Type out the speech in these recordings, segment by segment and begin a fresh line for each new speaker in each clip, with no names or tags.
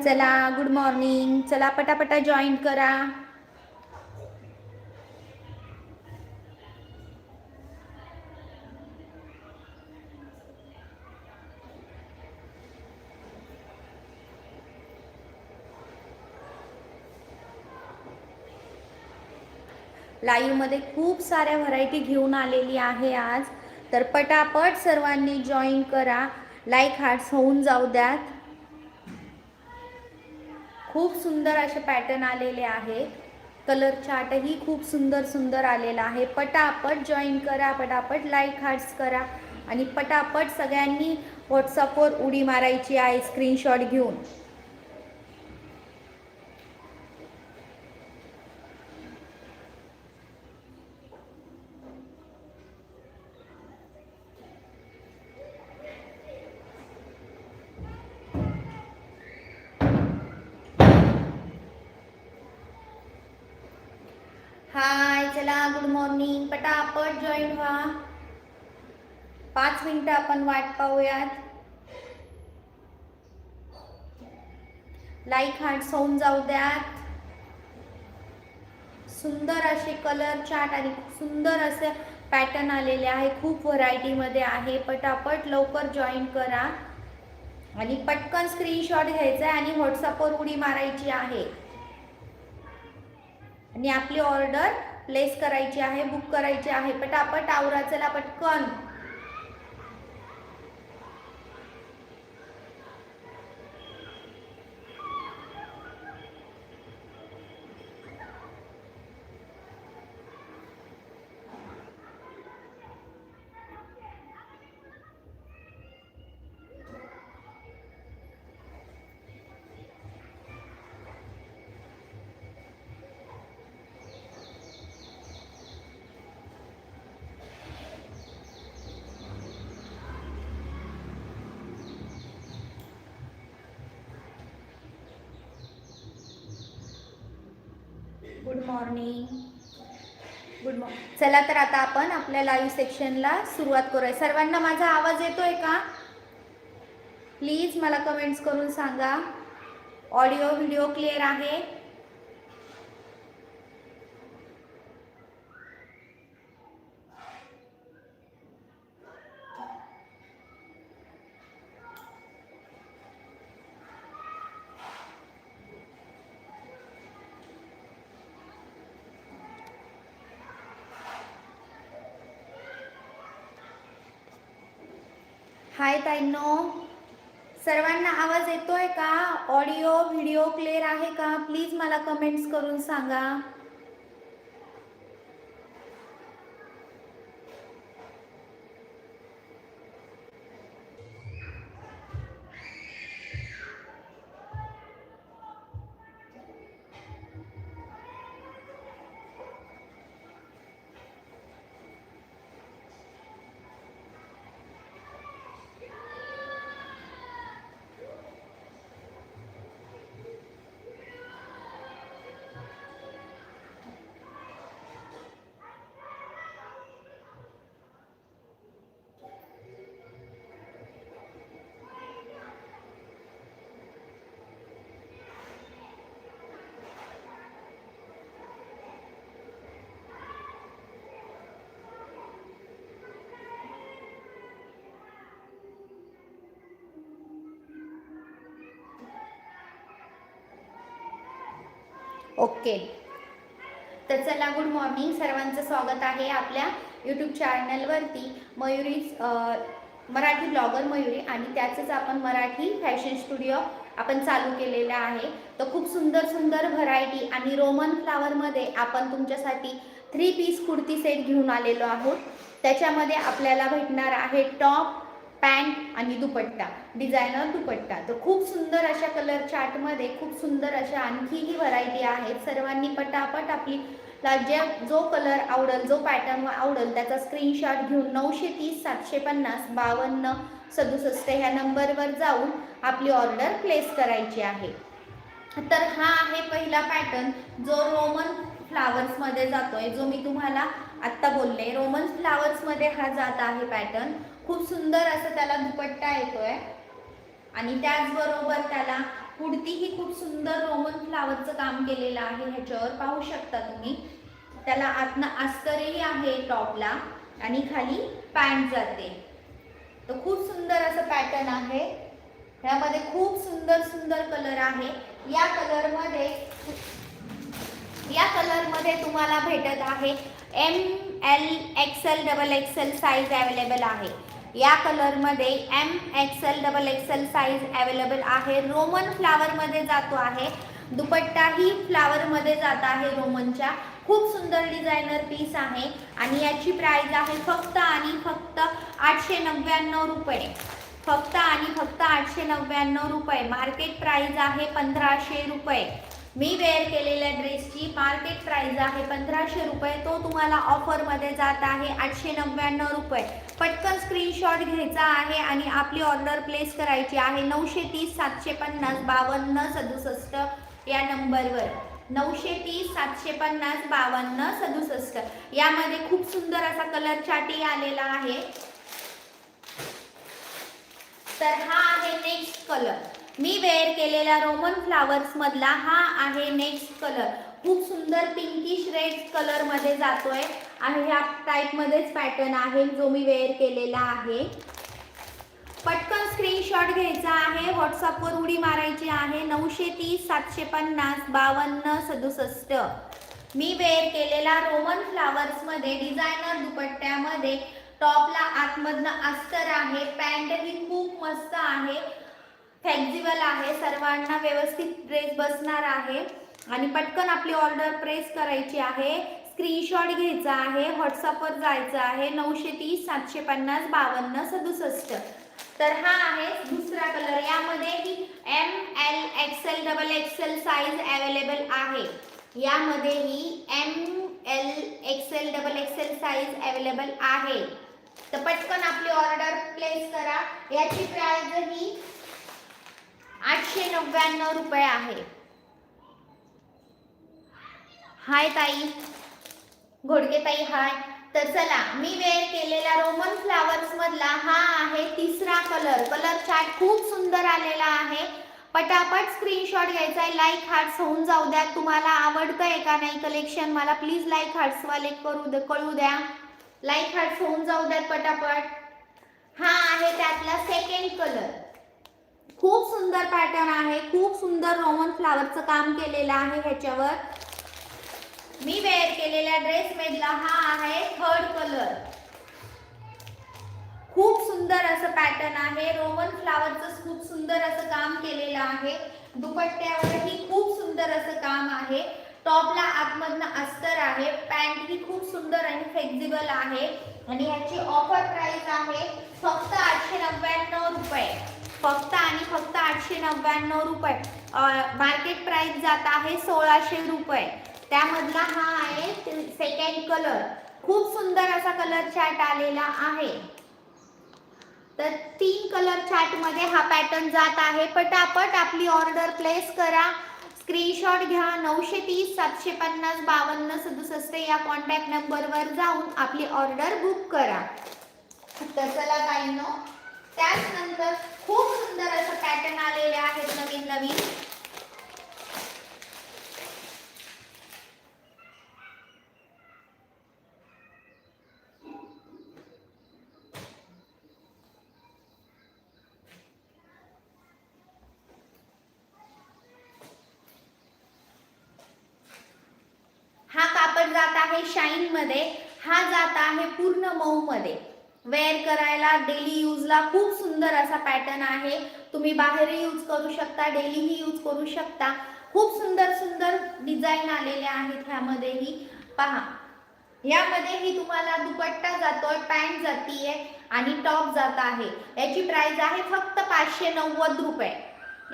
चला good morning चला पटापटा जॉईन करा. लाईव्हमध्ये खूप साऱ्या व्हरायटी घेऊन आलेली आहे आज. तर पटापट सर्वांनी जॉईन करा. लाईक हार्ट्स होऊन जाऊ द्यात. खूप सुंदर असे पॅटर्न आलेले आहेत. कलर चार्टही खूप सुंदर सुंदर आलेला आहे. पटापट जॉईन करा पटापट लाईक हार्ट्स करा आणि पटापट सगळ्यांनी व्हॉट्सअपवर उडी मारायची आहे स्क्रीनशॉट घेऊन हाय चला गुड मॉर्निंग जॉईन व्हा. पाच मिनिटं आपण वाट पाहूयात. लाईक हार्ट्स होऊन जाऊ द्यात. सुंदर असे कलर चार्ट आणि सुंदर असे पॅटर्न आलेले आहे. खूप व्हरायटीमध्ये आहे. पटापट लवकर जॉईन करा. आणि पटकन स्क्रीनशॉट घ्यायचा आहे आणि व्हॉट्सअपवर उडी मारायची आहे. आणि आपली ऑर्डर प्लेस करायची आहे बुक करायची आहे. पटापट आवरा चला पटकन. गुड मॉर्निंग गुड मॉर्निंग चला तर आता आपण आपल्या लाईव्ह सेक्शनला सुरुवात करूया. सर्वांना माझा आवाज येतोय का? प्लीज मला कमेंट्स करून सांगा. ऑडिओ व्हिडिओ क्लिअर आहे? हाय ताईंनो. सर्वांना आवाज येतोय का? ऑडिओ व्हिडिओ क्लिअर आहे का? प्लीज मला कमेंट्स करून सांगा. ओके. तर चला गुड मॉर्निंग. सर्वांचं स्वागत आहे आपल्या यूट्यूब चॅनलवरती. मयुरी मराठी ब्लॉगर मयुरी आणि त्याचंच आपण मराठी फॅशन स्टुडिओ आपण चालू केलेलं आहे. तर खूप सुंदर सुंदर व्हरायटी आणि रोमन फ्लावरमध्ये आपण तुमच्यासाठी थ्री पीस कुर्ती सेट घेऊन आलेलो आहोत. त्याच्यामध्ये आपल्याला भेटणार आहे टॉप पॅन्ट आणि दुपट्टा डिझायनर दुपट्टा. तर खूप सुंदर अशा कलर चार्टमध्ये खूप सुंदर अशा आणखीही व्हरायटी आहेत. सर्वांनी पटापट आपली ला ज्या जो कलर आवडेल जो पॅटर्न आवडेल त्याचा स्क्रीनशॉट घेऊन नऊशे तीस सातशे पन्नास बावन्न सदुसष्ट ह्या नंबरवर जाऊन आपली ऑर्डर प्लेस करायची आहे. तर हा आहे पहिला पॅटर्न जो रोमन फ्लावर्समध्ये जातोय जो मी तुम्हाला आत्ता बोलले. रोमन फ्लावर्समध्ये हा जात आहे पॅटर्न. खूप सुंदर असं त्याला दुपट्टा येतोय. आणि त्याचबरोबर त्याला कुडती ही खूप सुंदर रोमन फ्लावरचं काम केलेलं आहे ह्याच्यावर. पाहू शकता तुम्ही. त्याला आतनं अस्तरही आहे टॉपला आणि खाली पॅन्ट जाते. तर खूप सुंदर असं पॅटर्न आहे. ह्यामध्ये खूप सुंदर सुंदर कलर आहे. या कलरमध्ये या कलरमध्ये तुम्हाला भेटत आहे M L XL double XL size available आहे. या कलरमध्ये M XL double XL size available आहे. रोमन फ्लावरमध्ये जातो आहे. दुपट्टाही फ्लावरमध्ये जात आहे रोमनच्या. खूप सुंदर डिझायनर पीस आहे. आणि याची प्राइस आहे फक्त आणि फक्त आठशे नव्याण्णव रुपये. फक्त आणि फक्त आठशे नव्याण्णव रुपये. मार्केट प्राइस आहे पंधराशे रुपये. मी वेअर केलेल्या ड्रेसची मार्केट प्राइस आहे पंधराशे रुपये. तो तुम्हाला ऑफरमध्ये जात आहे आठशे नव्याण्णव रुपये. पटकन स्क्रीनशॉट घ्यायचा आहे आणि आपली ऑर्डर प्लेस करायची आहे. नऊशे तीस सातशे पन्नास बावन्न सदुसष्ट या नंबरवर. नऊशे तीस सातशे पन्नास बावन्न सदुसष्ट. यामध्ये खूप सुंदर असा कलर चाटी आलेला आहे. तर हा आहे नेक्स्ट कलर मी वेअर केलेला रोमन फ्लावर्स मधला हा आहे नेक्स्ट कलर. खूप सुंदर पिंकिश रेड कलरमध्ये जातोय. आणि ह्या टाईप मध्येच पॅटर्न आहे जो मी वेअर केलेला आहे. पटकन स्क्रीनशॉट घ्यायचा आहे. व्हॉट्सअपवर उडी मारायची आहे. नऊशे तीस सातशे पन्नास बावन्न सदुसष्ट. मी वेअर केलेला रोमन फ्लावर्समध्ये डिझायनर दुपट्ट्यामध्ये टॉपला आतमधनं अस्तर आहे. पॅन्ट ही खूप मस्त आहे. फ्लेक्झिबल आहे. सर्वांना व्यवस्थित ड्रेस बसणार आहे. आणि पटकन आपली ऑर्डर प्रेस करायची आहे. स्क्रीनशॉट घ्यायचा आहे. व्हॉट्सअपवर जायचं आहे. नऊशे तीस सातशे पन्नास बावन्न सदुसष्ट. तर हा आहे दुसरा कलर यामध्ये ही M L XL double XL size available आहे. यामध्ये ही M L XL double XL size available आहे. तर पटकन आपली ऑर्डर प्लेस करा. याची प्राइस ही आठशे नव्याण्णव रुपये आहे. हाय ताई. घोडके ताई हाय. तर चला मी वेअर केलेला रोमन फ्लावर्स मधला हा आहे तिसरा कलर. कलर चार्ट खूप सुंदर आलेला आहे. पटापट स्क्रीनशॉट घ्यायचा आहे. लाईक हार्ट्स होऊन जाऊ द्या. तुम्हाला आवडतंय का नाही कलेक्शन मला प्लीज लाईक हार्ट्स वाले करू दे कळू द्या. लाईक हार्ट्स होऊन जाऊ द्यात पटापट. हा आहे त्यातला सेकंड कलर खूप सुंदर पॅटर्न आहे. खूप सुंदर रोमन फ्लावरचं काम केलेलं आहे ह्याच्यावर. मी वेअर केलेल्या ड्रेस मधला हा आहे थर्ड कलर खूप सुंदर असं पॅटर्न आहे. रोमन फ्लावरचं खूप सुंदर असं काम केलेलं आहे. दुपट्ट्यावरही खूप सुंदर असं काम आहे. टॉपला आतमधनं अस्तर आहे. पॅन्ट ही खूप सुंदर आणि फ्लेक्झिबल आहे. आणि ह्याची ऑफर प्राइस आहे फक्त आठशे नव्याण्णव रुपये. फक्त नव्याण्णव रुपये. मार्केट प्राइस जात आहे सोळाशे रुपये. त्यामधला हा आहे सेकंड कलर खूप सुंदर असा कलर चार्ट आलेला आहे. तर तीन कलर चार्टमध्ये हा पॅटर्न जात आहे. पटापट आपली ऑर्डर प्लेस करा. स्क्रीनशॉट घ्या. नऊशे तीस सातशे पन्नास बावन्न सदुसष्ट या कॉन्टॅक्ट नंबरवर जाऊन आपली ऑर्डर बुक करा. तर चला काहींनो त्याचनंतर खूप सुंदर असं पॅटर्न आलेले आहेत नवीन नवीन. हा कापड जात आहे शाईन मध्ये हा जात आहे पूर्ण मऊ मध्ये वेअर करायला डेली यूजला खूप सुंदर असा पॅटर्न आहे. तुम्ही बाहेरही यूज करू शकता डेलीही यूज करू शकता. खूप सुंदर सुंदर डिझाईन आलेले आहेत ह्यामध्येही. पहा यामध्येही तुम्हाला दुपट्टा जातोय पॅन्ट जातीये आणि टॉप जात आहे. याची प्राइस आहे फक्त पाचशे नव्वद रुपये.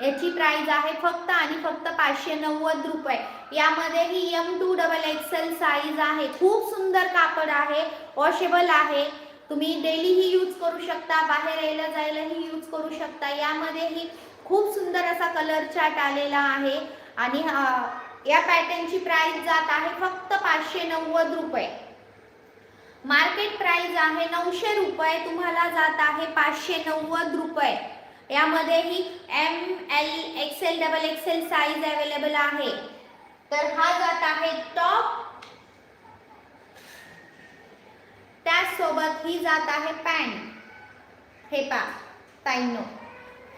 याची प्राइस आहे फक्त आणि फक्त पाचशे नव्वद रुपये. यामध्ये ही M to double XL size आहे. खूप सुंदर कापड आहे वॉशेबल आहे. तुम्ही डेलीही यूज करू शकता बाहेर यायला जायलाही यूज करू शकता. यामध्येही खूप सुंदर असा कलर चार्ट आलेला आहे. आणि या पॅटर्नची प्राइस जात आहे फक्त पाचशे नव्वद रुपये. मार्केट प्राइस आहे नऊशे रुपये तुम्हाला जात आहे पाचशे नव्वद रुपये. यामध्येही M L XL double XL size available आहे. तर हा जात आहे टॉप त्याचसोबत ही जात आहे पॅन्ट. हे पा ताईनो.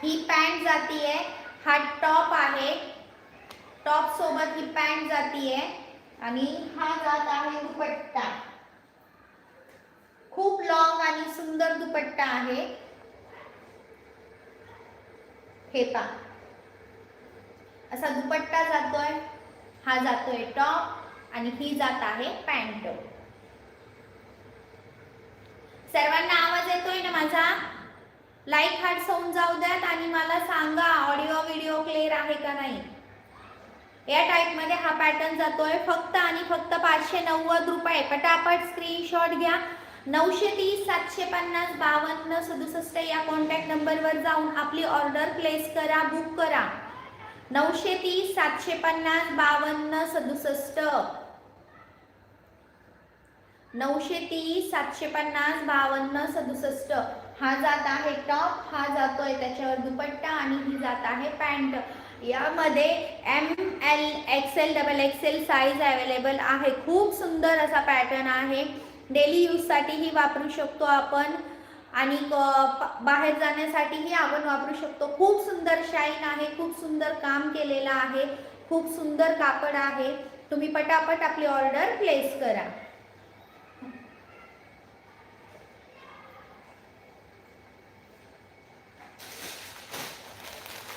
ही पॅन्ट जातीये. हा टॉप आहे. टॉप सोबत ही पॅन्ट जातीये. आणि हा जात आहे दुपट्टा. खूप लॉंग आणि सुंदर दुपट्टा आहे. हे पा. असा दुपट्टा जातोय. हा जातोय टॉप आणि ही जात आहे पॅन्ट. सर्वांना आवाज येतोय ना माझा? लाईक हार्ट होऊन जाऊ द्यात आणि मला सांगा ऑडिओ व्हिडिओ क्लिअर आहे का नाही? या टाईपमध्ये हा पॅटर्न जातोय. फक्त आणि फक्त पाचशे नव्वद रुपये. पटापट स्क्रीनशॉट घ्या. नऊशे तीस सातशे पन्नास बावन्न सदुसष्ट या कॉन्टॅक्ट नंबरवर जाऊन आपली ऑर्डर प्लेस करा बुक करा. नऊशे तीस सातशे पन्नास बावन्न सदुसष्ट. नऊशे तीस सातशे पन्नास बावन्न सदुसष्ट. हा जात आहे टॉप हा जातोय त्याच्यावर दुपट्टा आणि ही जात आहे पॅन्ट. यामध्ये M L XL double XL size available आहे. खूप सुंदर असा पॅटर्न आहे. डेली यूजसाठीही वापरू शकतो आपण. आणि क- बाहेर जाण्यासाठीही आपण वापरू शकतो. खूप सुंदर शाईन आहे. खूप सुंदर काम केलेलं आहे. खूप सुंदर कापड आहे. तुम्ही पटापट आपली ऑर्डर प्लेस करा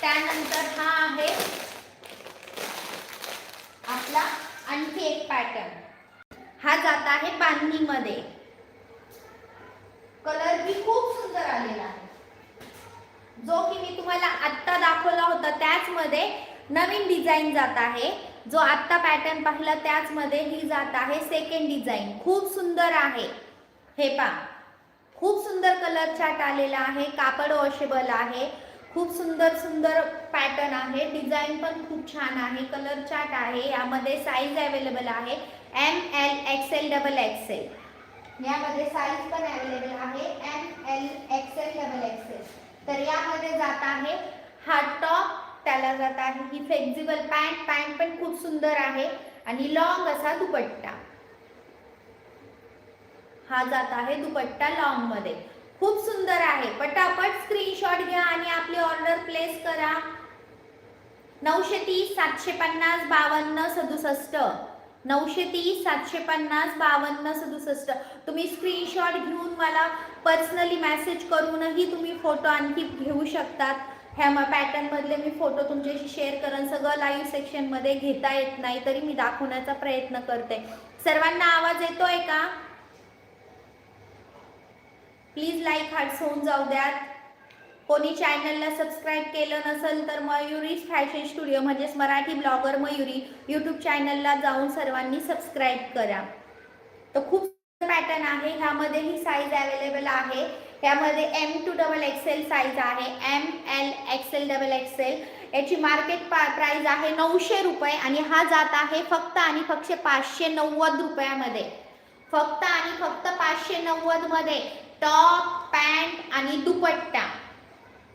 त्यानंतर हा आहे आपला आणखी एक पॅटर्न हा जात आहे कलर मी खूप सुंदर आलेला आहे. जो की मी तुम्हाला आत्ता दाखवला होता त्याच मध्ये नवीन डिझाईन जात आहे. जो आत्ता पॅटर्न पाहिला त्याच मध्ये ही जात आहे सेकंड डिझाईन खूप सुंदर आहे. हे पा खूप सुंदर कलर चॅट आलेला आहे. कापड वॉशेबल आहे. खूप सुंदर सुंदर पॅटर्न आहे. डिझाईन पण खूप छान आहे. कलर चॅट आहे. यामध्ये साईज अवेलेबल आहे. M L XL double XL यामध्ये साईज पण अवेलेबल आहे. M L XL double XL तर यामध्ये जात आहे. हा टॉप त्याला जात आहे. ही फ्लेक्झिबल पॅन्ट पॅन्ट पण खूप सुंदर आहे. आणि लॉंग असा दुपट्टा. हा जात आहे दुपट्टा लॉंगमध्ये. खूप सुंदर आहे. पटापट स्क्रीनशॉट घ्या आणि आपली ऑर्डर प्लेस करा. नऊशे तीस सातशे पन्नास बावन्न सदुसष्ट. नऊशे तीस सातशे पन्नास बावन्न सदुसष्ट. तुम्ही स्क्रीनशॉट घेऊन मला पर्सनली मेसेज करूनही तुम्ही फोटो आणखी घेऊ शकतात. ह्या मग पॅटर्नमधले मी फोटो तुमच्याशी शेअर करेन सगळं लाईव्ह सेक्शनमध्ये घेता येत नाही तरी मी दाखवण्याचा प्रयत्न करते. सर्वांना आवाज येतोय का? प्लीज लाईक हार्ट्स होऊन जाऊ द्यात. कोणी चॅनलला सबस्क्राईब केलं नसेल तर मयुरी फॅशन स्टुडिओ म्हणजेच मराठी ब्लॉगर मयुरी यूट्यूब चॅनलला जाऊन सर्वांनी सबस्क्राईब करा. तर खूप पॅटर्न आहे. ह्यामध्ये ही साईज अवेलेबल आहे त्यामध्ये M to double XL size आहे. M L XL double XL याची मार्केट पा प्राईज आहे नऊशे रुपये आणि हा जात आहे फक्त आणि फक्त पाचशे नव्वद रुपयामध्ये. फक्त आणि फक्त पाचशे नव्वदमध्ये टॉप पॅन्ट आणि दुपट्टा.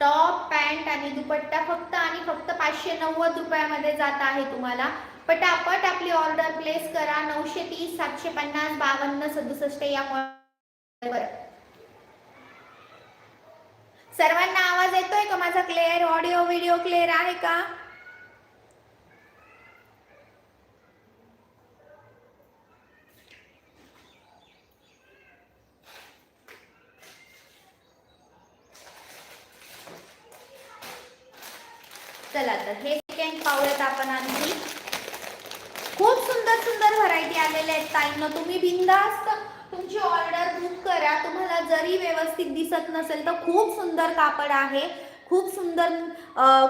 टॉप पॅन्ट आणि दुपट्टा फक्त आणि फक्त पाचशे नव्वद रुपयामध्ये जात आहे तुम्हाला. पटापट आपली ऑर्डर प्लेस करा. नऊशे तीस सातशे पन्नास बावन्न सदुसष्ट या सर्वांना आवाज येतोय का? माझा क्लिअर ऑडिओ व्हिडिओ क्लिअर आहे का चला तर हे सेकंड पाहूयात आपण आणखी खूप सुंदर सुंदर व्हरायटी आलेल्या आहेत ताईंनो तुम्ही बिंदास्त तुमची ऑर्डर बुक करा तुम्हाला जरी व्यवस्थित दिसत नसेल तर खूप सुंदर कापड आहे. खूप सुंदर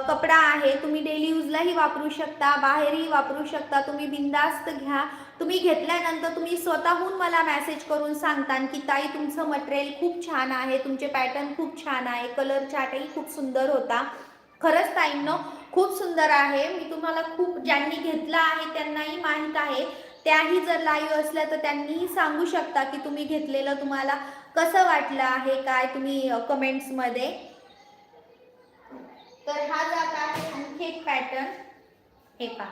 कपडा आहे. तुम्ही डेली यूजलाही वापरू शकता बाहेरही वापरू शकता. तुम्ही बिंदास्त घ्या. तुम्ही घेतल्यानंतर तुम्ही स्वतःहून मला मॅसेज करून सांगता की ताई तुमचं मटेरियल खूप छान आहे. तुमचे पॅटर्न खूप छान आहे. कलर चार्टही खूप सुंदर होता. खरंच ताईंनो खूप सुंदर आहे. मी तुम्हाला खूप ज्यांनी घेतला आहे त्यांनाही माहीत आहे. त्याही जर लाईव्ह असल्या तर त्यांनीही सांगू शकता की तुम्ही घेतलेलं तुम्हाला कसं वाटलं आहे काय तुम्ही कमेंट्समध्ये तर हा जात आहे आणखी एक पॅटर्न हे पहा.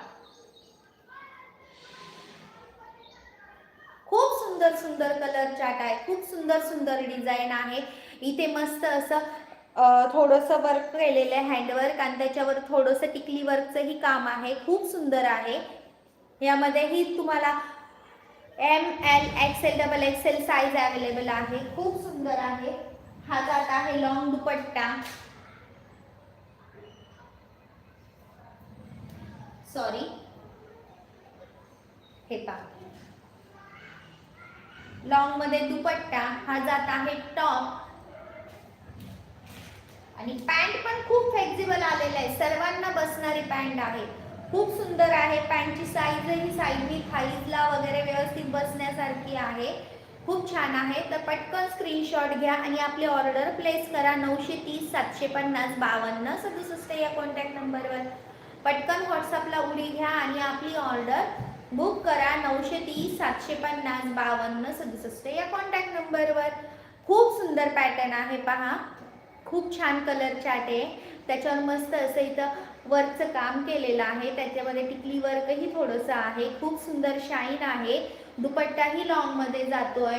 खूप सुंदर सुंदर कलर चार्ट आहे. खूप सुंदर सुंदर डिझाईन आहे. इथे मस्त असं थोडंसं वर्क केलेलं आहे हँडवर्क आणि त्याच्यावर थोडंसं टिकली वर्कचंही काम आहे. खूप सुंदर आहे. यामध्येही तुम्हाला M L XL double XL size available आहे. खूप सुंदर आहे. हा जात आहे लॉंग दुपट्टा. सॉरी हे पहा. लॉंगमध्ये दुपट्टा. हा जात आहे टॉप आणि पॅन्ट पण खूप फ्लेक्झिबल आलेला आहे. सर्वांना बसणारी पॅन्ट आहे. खूप सुंदर आहे. पॅन्टची साईज ही साईडनी थाईजला वगैरे व्यवस्थित बसण्यासारखी आहे. खूप छान आहे. तर पटकन स्क्रीनशॉट घ्या आणि आपली ऑर्डर प्लेस करा. नऊशे तीस सातशे पन्नास बावन्न. सदुसष्ट या कॉन्टॅक्ट नंबरवर पटकन व्हॉट्सअपला उडी घ्या आणि आपली ऑर्डर बुक करा. नऊशे तीस सातशे पन्नास बावन्न सदुसष्ट या कॉन्टॅक्ट नंबरवर खूप सुंदर पॅटर्न आहे. पहा. खूप छान कलर चाट आहे. त्याच्यावर मस्त असं इथं वर्कचं काम केलेलं आहे. त्याच्यामध्ये टिकली वर्कही थोडंसं आहे. खूप सुंदर शाईन आहे. दुपट्टाही लॉंगमध्ये जातोय.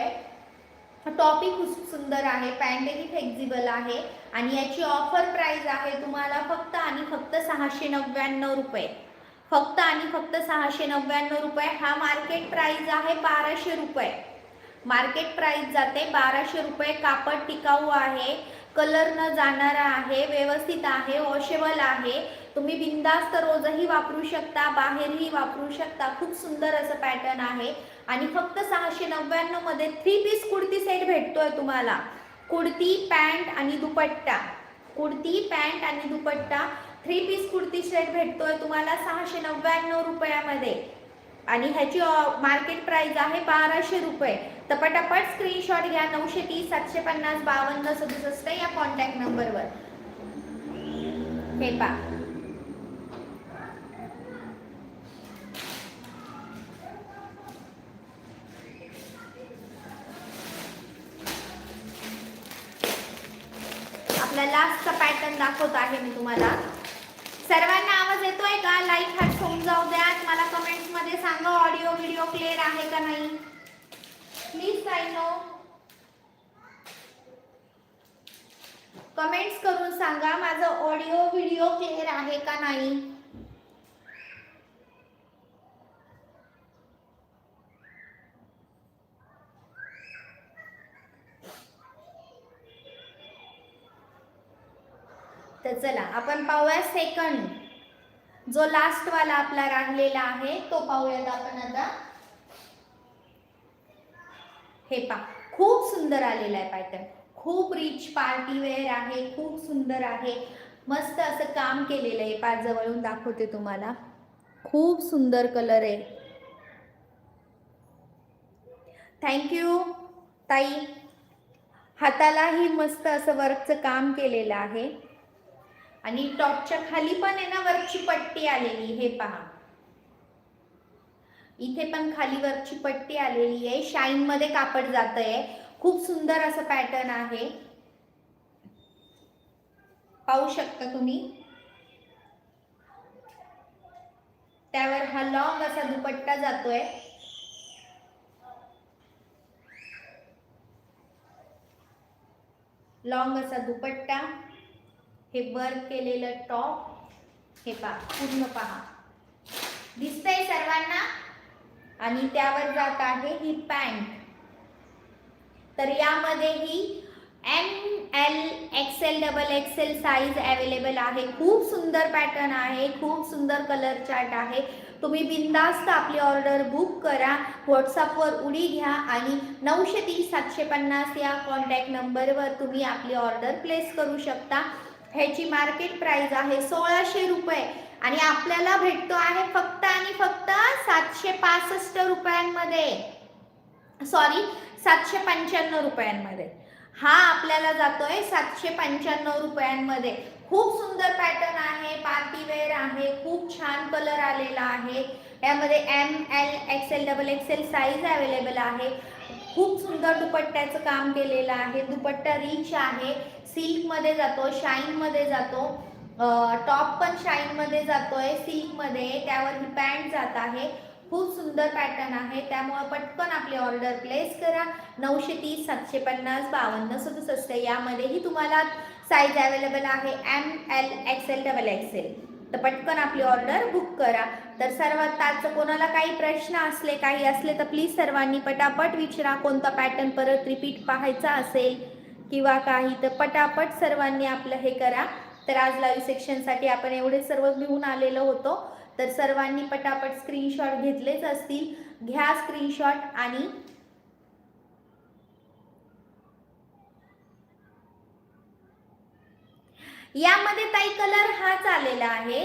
टॉपही खूप सुंदर आहे. पॅन्टही फ्लेक्झिबल आहे. आणि याची ऑफर प्राईज आहे तुम्हाला फक्त आणि फक्त सहाशे नव्याण्णव रुपये. फक्त आणि फक्त सहाशे नव्याण्णव रुपये. हा मार्केट प्राईज आहे बाराशे रुपये. मार्केट प्राईज जाते बाराशे रुपये. कापड टिकाऊ आहे. कलर न जाणारा आहे व्यवस्थित आहे वॉशेबल आहे. तुम्ही बिंदास्त रोजही वापरू शकता बाहेरही वापरू शकता. खूप सुंदर असं पॅटर्न आहे. आणि फक्त सहाशे नव्याण्णवमध्ये थ्री पीस कुर्ती सेट भेटतोय तुम्हाला. कुर्ती पॅन्ट आणि दुपट्टा. कुर्ती पॅन्ट आणि dupatta. Three piece kurti set भेटतोय तुम्हाला सहाशे नव्याण्णव रुपयामध्ये. आणि ह्याची मार्केट प्राइस आहे बाराशे रुपये. तर पटापट स्क्रीनशॉट घ्या नऊशे तीस सातशे पन्नास बावन्न सदुसष्ट या कॉन्टॅक्ट नंबरवर हे पा आपला लास्टचा पॅटर्न दाखवत आहे मी तुम्हाला. सर्वांना आवाज येतोय का? लाईक हात होऊन जाऊ द्या मला कमेंट्समध्ये सांगा ऑडिओ व्हिडिओ क्लिअर आहे का नाही? प्लीज काय नो कमेंट्स करून सांगा माझं ऑडिओ व्हिडिओ क्लिअर आहे का नाही तर चला आपण पाहूया सेकंड जो लास्ट वाला आपला राहिलेला आहे तो पाहूयात आपण आता. हे पा खूप सुंदर आलेला आहे पॅटर्न खूप रिच पार्टी वेअर आहे खूप सुंदर आहे. मस्त असं काम केलेलं आहे. पाच जवळून दाखवते तुम्हाला. खूप सुंदर कलर आहे. थँक्यू ताई. हातालाही मस्त असं वर्कचं काम केलेलं आहे. आणि टॉपच्या खाली पण आहे ना वरची पट्टी आलेली हे पहा. इथे पण खाली वरची पट्टी आलेली आहे. शाईन मध्ये कापड जात आहे खूप सुंदर असं पॅटर्न आहे. पाहू शकता तुम्ही? त्यावर हा लॉंग असा दुपट्टा जातोय. लॉंग असा दुपट्टा. हे वर्क केलेलं टॉप हे पहा पूर्ण पहा. दिसतंय सर्वांना? आणि त्यावर जात आहे ही पॅन्ट तर यामध्ये ही M L XL double XL size available आहे. खूप सुंदर पॅटर्न आहे खूप सुंदर कलर चार्ट आहे. तुम्ही बिंदास्त आपली ऑर्डर बुक करा. व्हॉट्सअपवर उडी घ्या आणि नऊशे तीस सातशे पन्नास या कॉन्टॅक्ट नंबरवर तुम्ही आपली ऑर्डर प्लेस करू शकता. ह्याची मार्केट प्राइस आहे सोळाशे रुपये. आणि आपल्याला भेटतो आहे फक्त आणि फक्त सातशे पासष्ट रुपयांमध्ये. सॉरी सातशे पंच्याण्णव रुपयांमध्ये. हा आपल्याला जातोय सातशे पंच्याण्णव रुपयांमध्ये. खूप सुंदर पॅटर्न आहे पार्टीवेअर आहे खूप छान कलर आलेला आहे. यामध्ये M L XL double XL size available आहे. खूप सुंदर दुपट्ट्याचं काम केलेलं आहे. दुपट्टा रिच आहे. सिल्कमध्ये जातो शाईनमध्ये जातो. टॉप पण शाईनमध्ये जातोय सिल्कमध्ये त्यावर ही पॅन्ट जात आहे. खूप सुंदर पॅटर्न आहे. त्यामुळं पटकन आपली ऑर्डर प्लेस करा. नऊशे तीस सातशे पन्नास बावन्न सदुसष्ट यामध्येही तुम्हाला साईज अवेलेबल आहे. M L XL double XL तर पटकन आपली ऑर्डर बुक करा. तर सर्वात आजचं कोणाला काही प्रश्न असले काही असले तर प्लीज सर्वांनी पटापट विचारा. कोणता पॅटर्न परत रिपीट पाहायचा असेल किंवा काही तर पटापट सर्वांनी आपलं हे करा. तर आज लाईव्ह सेक्शनसाठी आपण एवढे सर्व घेऊन आलेलो होतो. तर सर्वांनी पटापट स्क्रीनशॉट घेतलेच असतील. घ्या स्क्रीनशॉट आणि यामध्ये ताई कलर हाच आलेला आहे.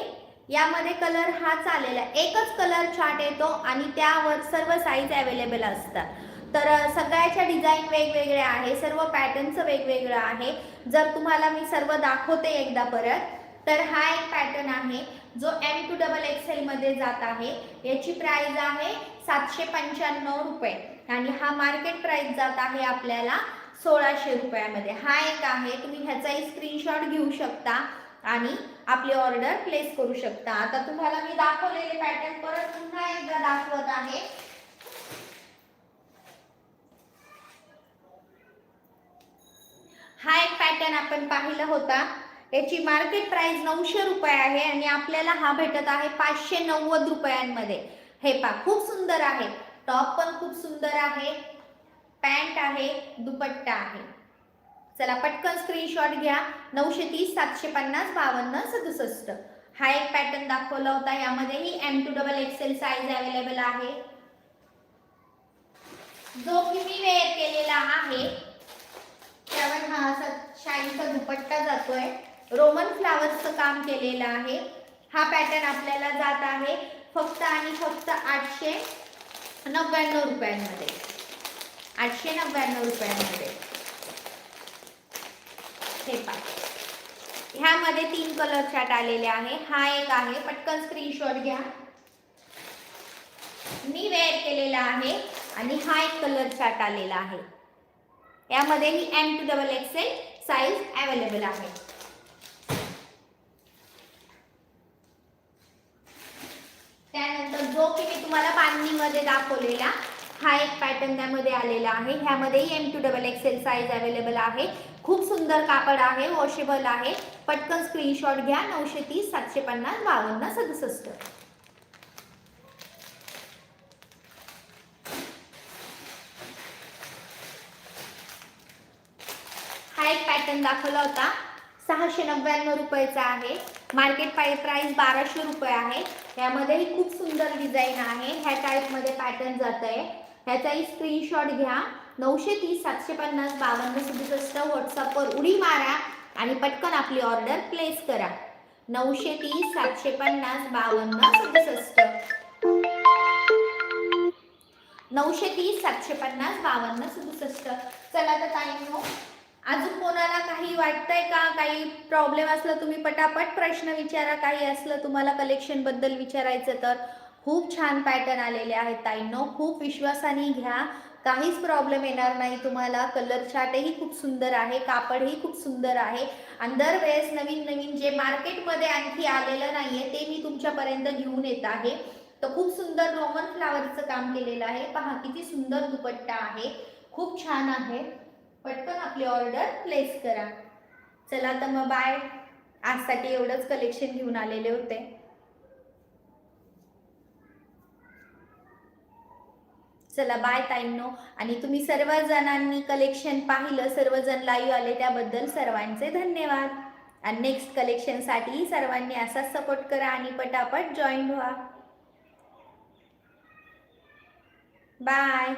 यामध्ये कलर हाच आलेला आहे एकच कलर चार्ट येतो आणि त्यावर सर्व साईज अवेलेबल असतात. तर सगळ्याच्या डिझाईन वेगवेगळ्या आहे सर्व पॅटर्नचं वेगवेगळं आहे. जर तुम्हाला मी सर्व दाखवते एकदा परत तर हा एक पॅटर्न आहे जो एम टू डबल एक्सेलमध्ये जात आहे. याची प्राइस आहे सातशे पंच्याण्णव रुपये. आणि हा मार्केट प्राइस जात आहे आपल्याला सोळाशे रुपयामध्ये. हा एक आहे तुम्ही ह्याचाही स्क्रीनशॉट घेऊ शकता आणि आपली ऑर्डर प्लेस करू शकता. आता तुम्हाला मी दाखवलेले पॅटर्न परत पुन्हा एकदा दाखवत आहे. हा एक पॅटर्न आपण पाहिला होता. याची मार्केट प्राइस नऊशे रुपये आहे आणि आपल्याला हा भेटत आहे पाचशे नव्वद रुपयांमध्ये. हे पा खूप सुंदर आहे. टॉप पण खूप सुंदर आहे. पॅन्ट आहे दुपट्टा आहे. चला पटकन स्क्रीनशॉट घ्या. नऊशे तीस सातशे पन्नास बावन्न सदुसष्ट. हा एक पॅटर्न दाखवला होता. यामध्येही M to double XL size available आहे. जो की मी वेअर केलेला आहे त्यावर हा असा शाईनचा दुपट्टा जातोय. रोमन फ्लावर्सचं काम केलेलं आहे. हा पॅटर्न आपल्याला जात आहे फक्त आणि फक्त आठशे नव्याण्णव रुपयांमध्ये. आठशे नव्याण्णव रुपयांमध्ये. हे पाच ह्यामध्ये तीन कलर चार्ट आलेले आहे. हा एक आहे. पटकन स्क्रीनशॉट घ्या. मी वेअर केलेला आहे आणि हा एक कलर चार्ट आलेला आहे. यामध्येही M to double XL size available आहे. त्यानंतर जो की मी तुम्हाला बांधणीमध्ये दाखवलेला हा एक पॅटर्न त्यामध्ये आलेला आहे. ह्यामध्येही M to double XL size available आहे. खूप सुंदर कापड आहे वॉशेबल आहे. पटकन स्क्रीनशॉट घ्या नऊशे तीस सातशे पन्नास बावन्न सदुसष्ट. हा एक पॅटर्न दाखवला होता. सहाशे नव्याण्णव रुपयाचा आहे. मार्केट प्राइस बाराशे रुपये आहे. यामध्येही खूप सुंदर डिझाईन आहे. ह्या टाईपमध्ये पॅटर्न जात आहे ह्याचाही स्क्रीनशॉट घ्या. नऊशे तीस सातशे पन्नास बावन्न सदुसष्ट व्हॉट्सअपवर उडी मारा आणि पटकन आपली ऑर्डर प्लेस करा. नऊशे तीस सातशे पन्नास बावन्न सदुसष्ट. नऊशे तीस सातशे पन्नास बावन्न सदुसष्ट. चला तर ताईंनो हो. अजून कोणाला काही वाटतंय का? काही प्रॉब्लेम असलं तुम्ही पटापट प्रश्न विचारा. काही असलं तुम्हाला कलेक्शनबद्दल विचारायचं तर. खूप छान पॅटर्न आलेले आहेत ताईंनो. खूप विश्वासाने घ्या. काहीच प्रॉब्लेम येणार नाही तुम्हाला. कलर चार्टही खूप सुंदर आहे. कापडही खूप सुंदर आहे. आणि दरवेळेस नवीन नवीन जे मार्केटमध्ये आणखी आलेलं नाहीये ते मी तुमच्यापर्यंत घेऊन येत आहे. तर खूप सुंदर रोमन फ्लावरचं काम केलेलं आहे. पहा किती सुंदर दुपट्टा आहे. खूप छान आहे. पटकन आपली ऑर्डर प्लेस करा. चला तर मग बाय आजसाठी एवढंच कलेक्शन घेऊन आलेले होते. चला बाय ताईंनो. आणि तुम्ही सर्वजणांनी कलेक्शन पाहिलं सर्वजण लाईव्ह आले त्याबद्दल सर्वांचे धन्यवाद. आणि नेक्स्ट कलेक्शनसाठी सर्वांनी असाच सपोर्ट करा आणि पटापट जॉईन व्हा. बाय